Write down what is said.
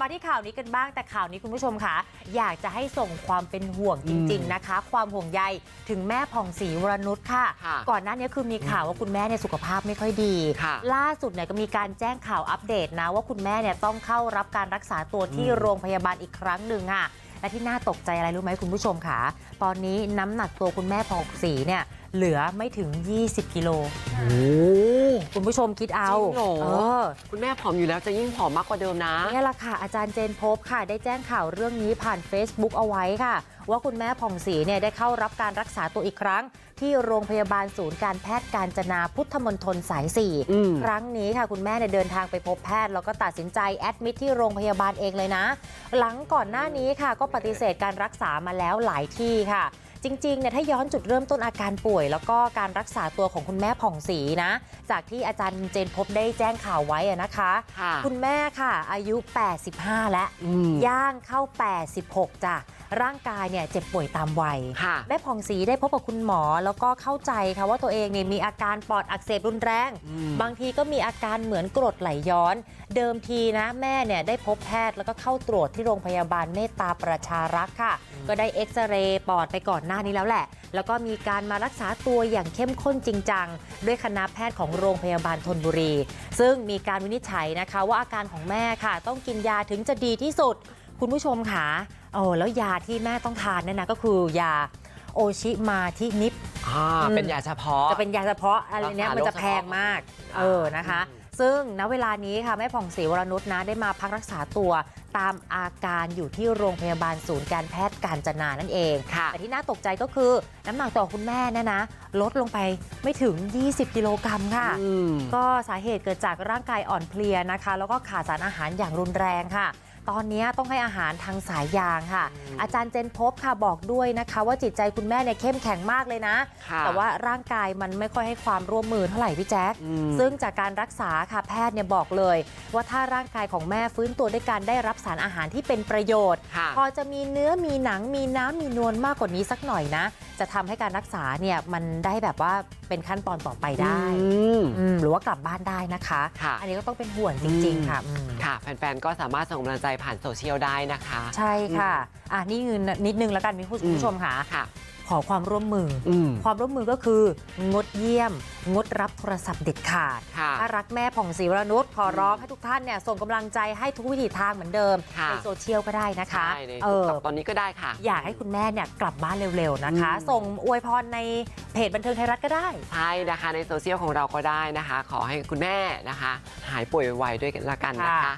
มาที่ข่าวนี้กันบ้างแต่ข่าวนี้คุณผู้ชมค่ะอยากจะให้ส่งความเป็นห่วงจริง ๆนะคะ ความห่วงใยถึงแม่ผ่องศรีวรนุชค่ะค่ะก่อนหน้านี้คือมีข่าวว่าคุณแม่เนี่ยสุขภาพไม่ค่อยดีค่ะล่าสุดเนี่ยก็มีการแจ้งข่าวอัปเดตนะว่าคุณแม่เนี่ยต้องเข้ารับการรักษาตัวที่อืมโรงพยาบาลอีกครั้งหนึ่งค่ะและที่น่าตกใจอะไรรู้ไหมคุณผู้ชมค่ะ ตอนนี้น้ำหนักตัวคุณแม่ผ่องศรีเนี่ยเหลือไม่ถึง 20 กิโลโอ้ คุณผู้ชมคิดเอาจริงเหรอ เออ คุณแม่ผอมอยู่แล้วจะยิ่งผอมมากกว่าเดิมนะ นี่แหละค่ะ อาจารย์เจนพบค่ะ ได้แจ้งข่าวเรื่องนี้ผ่าน Facebook เอาไว้ค่ะ ว่าคุณแม่ผ่องศรีเนี่ยได้เข้ารับการรักษาตัวอีกครั้ง ที่โรงพยาบาลศูนย์การแพทย์การจนาพุทธมณฑลสาย อืม 4 ครั้งนี้ค่ะ คุณแม่เนี่ยเดินทางไปพบแพทย์ แล้วก็ตัดสินใจแอดมิทที่โรงพยาบาลเองเลยนะ หลังก่อนหน้านี้ค่ะ ก็ปฏิเสธการรักษามาแล้วหลายที่ค่ะ จริงๆเนี่ยถ้าย้อนจุดเริ่มต้นอาการป่วย แล้วก็การรักษาตัวของคุณแม่ผ่องศรีนะ จากที่อาจารย์เจนพบได้แจ้งข่าวไว้อะนะคะค่ะคุณแม่ค่ะอายุ 85 แล้วอืมย่างเข้า 86จ้ะ ร่างกายเนี่ยเจ็บป่วยตามวัยค่ะแม่ผ่องศรีได้พบกับคุณหมอ แล้วก็เข้าใจค่ะว่าตัวเองเนี่ยมีอาการปอดอักเสบรุนแรงอืมบางทีก็มีอาการเหมือนกรดไหลย้อน เดิมทีนะแม่เนี่ยได้พบแพทย์แล้วก็เข้าตรวจที่โรงพยาบาลเมตตาประชารักษ์ค่ะ ก็ได้เอ็กซเรย์ปอดไปก่อนหน้านี้แล้วแหละ แล้วก็มีการมารักษาตัวอย่างเข้มข้นจริงจังด้วยคณะแพทย์ของโรงพยาบาลธนบุรี ซึ่งมีการวินิจฉัยนะคะว่าอาการของแม่ค่ะ ต้องกินยาถึงจะดีที่สุด คุณผู้ชมค่ะ โอ้แล้วยาที่แม่ต้องทานเนี่ยนะก็คือยาโอชิมาที่นิป อ่าอืม เป็นยาเฉพาะ จะเป็นยาเฉพาะอะไรเนี้ยรักษามันจะโรคเฉพาะแพงมากอ่าเออนะคะ อืม ซึ่งณเวลานี้ค่ะแม่ผ่องศรีวรนุชนะได้มาพักรักษาตัวตามอาการอยู่ที่โรงพยาบาลศูนย์การแพทย์การจนานั่นเอง ค่ะ แต่ที่น่าตกใจก็คือน้ำหนักตัวคุณแม่เนะนะ ลดลงไปไม่ถึง 20 กิโลกรัมค่ะ อืม ก็สาเหตุเกิดจากร่างกายอ่อนเพลียนะคะ แล้วก็ขาดสารอาหารอย่างรุนแรงค่ะ ตอนนี้ต้องให้อาหารทางสายยางค่ะอืมอาจารย์เจนพบค่ะบอกด้วยนะคะ ว่าจิตใจคุณแม่เนี่ยเข้มแข็งมากเลยนะค่ะแต่ว่าร่างกายมันไม่ค่อยให้ความร่วมมือเท่าไหร่พี่แจ๊คอืมซึ่งจากการรักษาค่ะแพทย์เนี่ยบอกเลย ว่าถ้าร่างกายของแม่ฟื้นตัวด้วยการได้รับสารอาหารที่เป็นประโยชน์ค่ะพอจะมีเนื้อมีหนังมีน้ำมีนวลมากกว่านี้สักหน่อยนะ จะทำให้การรักษาเนี่ยมันได้แบบว่าเป็นขั้นตอนต่อไปได้อืมอืมหรือว่ากลับบ้านได้นะคะค่ะอันนี้ก็ต้องเป็นห่วงจริง ๆ ค่ะอืมค่ะ แฟนๆก็สามารถส่งกำลังใจผ่านโซเชียลได้นะคะ ใช่ค่ะ อะนี่เงินนิดนึงแล้วกันมีคุณผู้ชมค่ะค่ะ ขอความร่วมมือออืมความร่วมมือก็คืองดเยี่ยม งดรับโทรศัพท์เด็ดขาดค่ะถ้ารักแม่ผ่องศรีวรนุชขอร้องให้ทุกท่านเนี่ยส่งกำลังใจให้ทุกวิถีทางเหมือนเดิมค่ะ ในโซเชียลก็ได้นะคะใช่ในเออ ตอนนี้ก็ได้ค่ะ อยากให้คุณแม่เนี่ยกลับบ้านเร็วๆนะคะ อืม ส่งอวยพรในเพจบันเทิงไทยรัฐก็ได้ ใช่นะคะในโซเชียลของเราก็ได้นะคะ ขอให้คุณแม่นะคะ หายป่วยไวๆด้วยกันละกันนะคะค่ะ